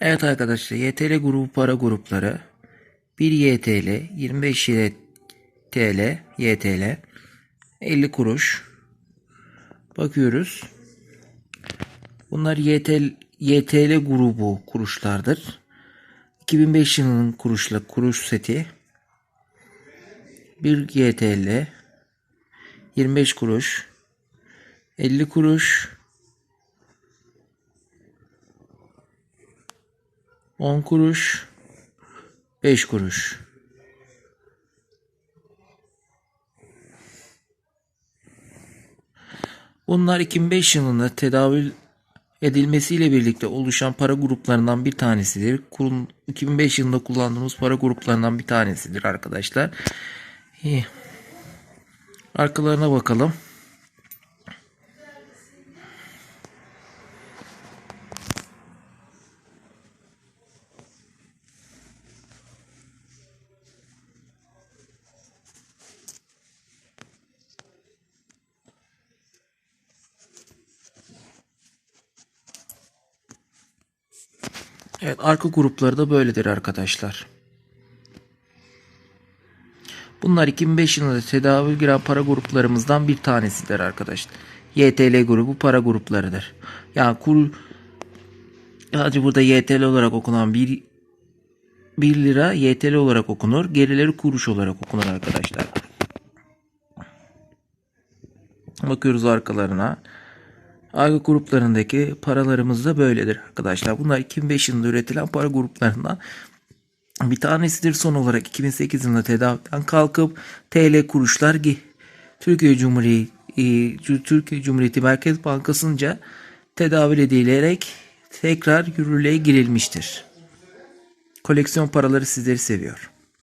Evet arkadaşlar YTL grubu para grupları. 1 YTL 25 YTL YTL 50 kuruş. Bakıyoruz. Bunlar YTL, YTL grubu kuruşlardır. 2005 yılının kuruşla kuruş seti. 1 YTL 25 kuruş. 50 kuruş 10 kuruş 5 kuruş Bunlar 2005 yılında tedavül edilmesiyle birlikte oluşan para gruplarından bir tanesidir. Kurun 2005 yılında kullandığımız para gruplarından bir tanesidir arkadaşlar. İyi. Arkalarına bakalım. Evet arka grupları da böyledir arkadaşlar. Bunlar 2005 yılında tedavül giren para gruplarımızdan bir tanesidir arkadaşlar. YTL grubu para gruplarıdır. Yani kur sadece burada YTL olarak okunan bir 1 lira YTL olarak okunur. Gerileri kuruş olarak okunur arkadaşlar. Bakıyoruz arkalarına. Arka gruplarındaki paralarımız da böyledir arkadaşlar. Bunlar 2005 yılında üretilen para gruplarından bir tanesidir. Son olarak 2008 yılında tedaviden kalkıp TL kuruşlar Türkiye Cumhuriyeti Türkiye Cumhuriyeti Merkez Bankası'nca tedavül edilerek tekrar yürürlüğe girilmiştir. Koleksiyon paraları sizleri seviyor.